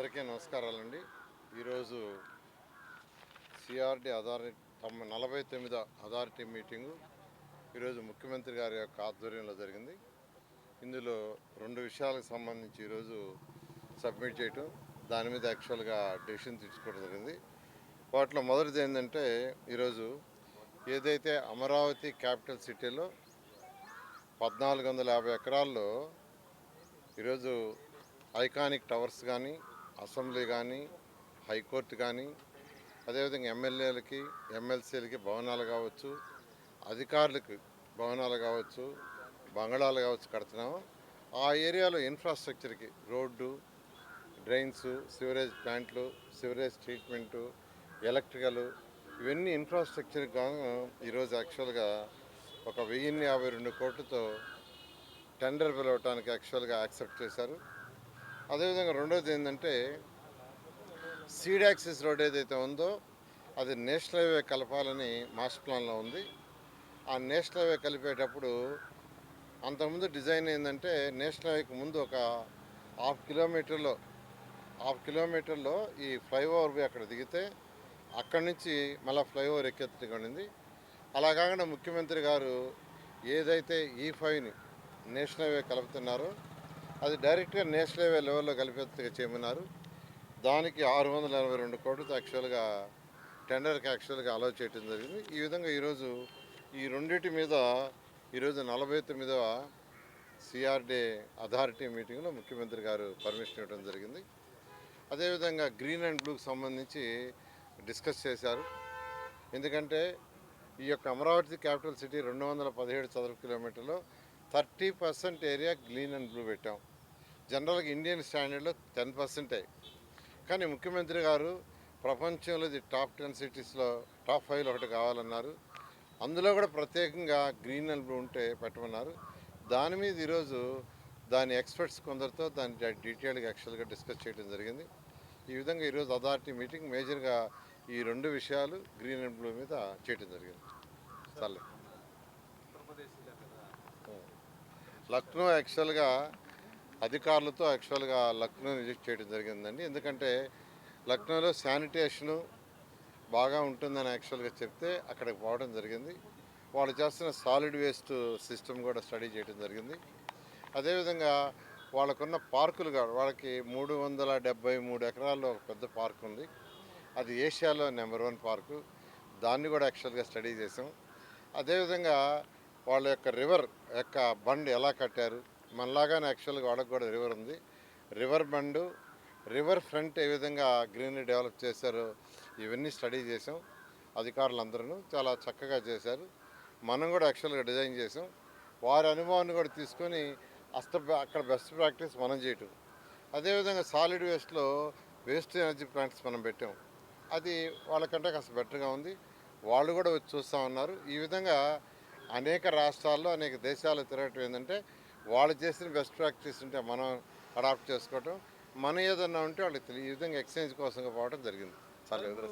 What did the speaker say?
అందరికీ నమస్కారాలండి. ఈరోజు సిఆర్డి అథారిటీ తొమ్మిది నలభై తొమ్మిదో అథారిటీ మీటింగు ఈరోజు ముఖ్యమంత్రి గారి యొక్క ఆధ్వర్యంలో జరిగింది. ఇందులో రెండు విషయాలకు సంబంధించి ఈరోజు సబ్మిట్ చేయటం దాని మీద యాక్చువల్గా డెసిషన్ తీసుకోవడం జరిగింది. వాటిలో మొదటిది ఏంటంటే ఈరోజు ఏదైతే అమరావతి క్యాపిటల్ సిటీలో పద్నాలుగు వందల యాభై ఎకరాల్లో ఈరోజు ఐకానిక్ టవర్స్ కానీ అసెంబ్లీ కానీ హైకోర్టు కానీ అదేవిధంగా ఎమ్మెల్యేలకి ఎమ్మెల్సీలకి భవనాలు కావచ్చు అధికారులకు భవనాలు కావచ్చు బంగళాలు కావచ్చు కడుతున్నాము. ఆ ఏరియాలో ఇన్ఫ్రాస్ట్రక్చర్కి రోడ్డు డ్రైన్స్ సివరేజ్ ప్లాంట్లు సివరేజ్ ట్రీట్మెంటు ఎలక్ట్రికల్ ఇవన్నీ ఇన్ఫ్రాస్ట్రక్చర్ గాను ఈరోజు యాక్చువల్గా ఒక వెయ్యిన్ని యాభై రెండు కోట్లతో టెండర్ పిలవటానికి యాక్చువల్గా యాక్సెప్ట్ చేశారు. అదేవిధంగా రెండోది ఏంటంటే సీడ్ యాక్సిస్ రోడ్ ఏదైతే ఉందో అది నేషనల్ హైవే కలపాలని మాస్టర్ ప్లాన్లో ఉంది. ఆ నేషనల్ హైవే కలిపేటప్పుడు అంతకుముందు డిజైన్ ఏంటంటే నేషనల్ హైవేకి ముందు ఒక హాఫ్ కిలోమీటర్లో హాఫ్ కిలోమీటర్లో ఈ ఫ్లైఓవర్ పోయి అక్కడ దిగితే అక్కడి నుంచి మళ్ళీ ఫ్లైఓవర్ ఎక్కెత్తుకుంది అలా కాకుండా ముఖ్యమంత్రి గారు ఏదైతే ఈ ఫైవ్ని నేషనల్ హైవే కలుపుతున్నారో అది డైరెక్ట్గా నేషనల్ హైవే లెవెల్లో కలిపేట్టుగా చేయమన్నారు. దానికి ఆరు వందల ఎనభై రెండు కోట్లతో యాక్చువల్గా టెండర్కి యాక్చువల్గా అలౌ చేయడం జరిగింది. ఈ విధంగా ఈరోజు ఈ రెండింటి మీద ఈరోజు నలభై తొమ్మిదవ సిఆర్డే అథారిటీ మీటింగ్లో ముఖ్యమంత్రి గారు పర్మిషన్ ఇవ్వడం జరిగింది. అదేవిధంగా గ్రీన్ అండ్ బ్లూకి సంబంధించి డిస్కస్ చేశారు. ఎందుకంటే ఈ యొక్క అమరావతి క్యాపిటల్ సిటీ రెండు వందల పదిహేడు చదరపు కిలోమీటర్లో thirty percent area green and blue పెట్టాం. జనరల్గా ఇండియన్ స్టాండర్డ్లో టెన్ పర్సెంటే. కానీ ముఖ్యమంత్రి గారు ప్రపంచంలో ఇది టాప్ టెన్ సిటీస్లో టాప్ ఫైవ్లో ఒకటి కావాలన్నారు. అందులో కూడా ప్రత్యేకంగా గ్రీన్ అండ్ బ్లూ ఉంటే పెట్టమన్నారు. దాని మీద ఈరోజు దాని ఎక్స్పర్ట్స్ కొందరితో దాని డీటెయిల్గా యాక్చువల్గా డిస్కస్ చేయడం జరిగింది. ఈ విధంగా ఈరోజు అథారిటీ మీటింగ్ మేజర్గా ఈ రెండు విషయాలు గ్రీన్ అండ్ బ్లూ మీద చేయడం జరిగింది. సర్లే. లక్నో యాక్చువల్గా అధికారులతో యాక్చువల్గా లక్నో రిజెక్ట్ చేయడం జరిగిందండి. ఎందుకంటే లక్నోలో శానిటేషను బాగా ఉంటుందని యాక్చువల్గా చెప్తే అక్కడికి పోవడం జరిగింది. వాళ్ళు చేస్తున్న సాలిడ్ వేస్ట్ సిస్టమ్ కూడా స్టడీ చేయడం జరిగింది. అదేవిధంగా వాళ్ళకున్న పార్కులు కూడా వాళ్ళకి మూడు వందల డెబ్బై మూడు ఎకరాల్లో ఒక పెద్ద పార్క్ ఉంది. అది ఏషియాలో నెంబర్ వన్ పార్కు. దాన్ని కూడా యాక్చువల్గా స్టడీ చేసాం. అదేవిధంగా వాళ్ళ యొక్క రివర్ యొక్క బండ్ ఎలా కట్టారు? మనలాగానే యాక్చువల్గా వాళ్ళకి కూడా రివర్ ఉంది. రివర్ బండు రివర్ ఫ్రంట్ ఏ విధంగా గ్రీనరీ డెవలప్ చేశారో ఇవన్నీ స్టడీ చేసాం అధికారులందరూ చాలా చక్కగా చేశారు. మనం కూడా యాక్చువల్గా డిజైన్ చేసాం వారి అనుభవాన్ని కూడా తీసుకొని అస్త అక్కడ బెస్ట్ ప్రాక్టీస్ మనం చేయటం. అదేవిధంగా సాలిడ్ వేస్ట్లో వేస్ట్ ఎనర్జీ ప్లాంట్స్ మనం పెట్టాం. అది వాళ్ళకంటే కాస్త బెటర్గా ఉంది. వాళ్ళు కూడా వచ్చి చూస్తూ ఉన్నారు. ఈ విధంగా అనేక రాష్ట్రాల్లో అనేక దేశాలు తిరగటం ఏంటంటే వాళ్ళు చేసిన బెస్ట్ ప్రాక్టీస్ ఉంటే మనం అడాప్ట్ చేసుకోవటం మన ఏదన్నా ఉంటే వాళ్ళకి తెలియ విధంగా ఎక్స్చేంజ్ కోసం పోవడం జరిగింది. చాలా ఎదురు